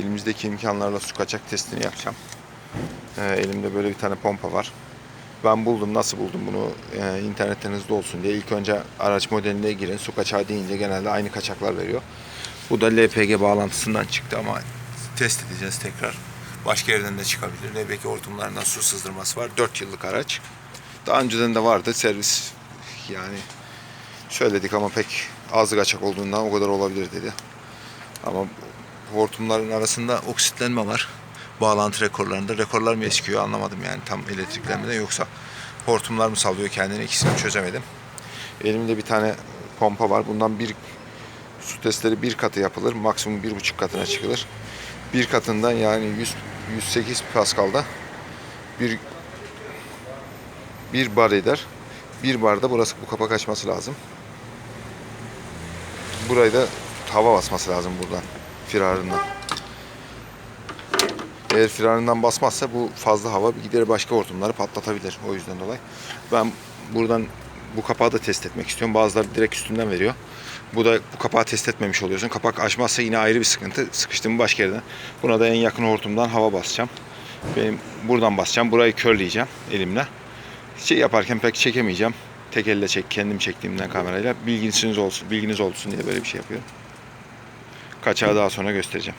Elimizdeki imkanlarla su kaçak testini yapacağım. Ee, elimde böyle bir tane pompa var. Ben buldum. Nasıl buldum bunu? Ee, internetten hızlı olsun diye. İlk önce araç modeline girin. Su kaçağı deyince genelde aynı kaçaklar veriyor. Bu da LPG bağlantısından çıktı ama test edeceğiz tekrar. Başka yerden de çıkabilir. LPG hortumlarından su sızdırması var. 4 yıllık araç. Daha önceden de vardı. Servis yani söyledik ama pek az kaçak olduğundan o kadar olabilir dedi. Ama hortumların arasında oksitlenme var. Bağlantı rekorlarında. Rekorlar mı eskiyor anlamadım yani tam elektriklenmeden yoksa hortumlar mı sallıyor kendini ikisini çözemedim. Elimde bir tane pompa var. Bundan bir su testleri bir katı yapılır. Maksimum bir buçuk katına çıkılır. Bir katından yani 100, 108 Pascal'da bir bir bar eder. Bir barda burası bu kapak açması lazım. Burayı da hava basması lazım buradan. Firarından. Eğer firarından basmazsa bu fazla hava gider başka hortumları patlatabilir. O yüzden dolayı. Ben buradan bu kapağı da test etmek istiyorum. Bazıları direkt üstünden veriyor. Bu da bu kapağı test etmemiş oluyorsun. Kapak açmazsa yine ayrı bir sıkıntı. Sıkıştığımı başka yerden. Buna da en yakın hortumdan hava basacağım. Benim buradan basacağım. Burayı körleyeceğim elimle. Şey yaparken pek çekemeyeceğim. Tek elle çek, kendim çektiğimden kamerayla. Bilginiz olsun, bilginiz olsun diye böyle bir şey yapıyorum. Kaçağı daha sonra göstereceğim.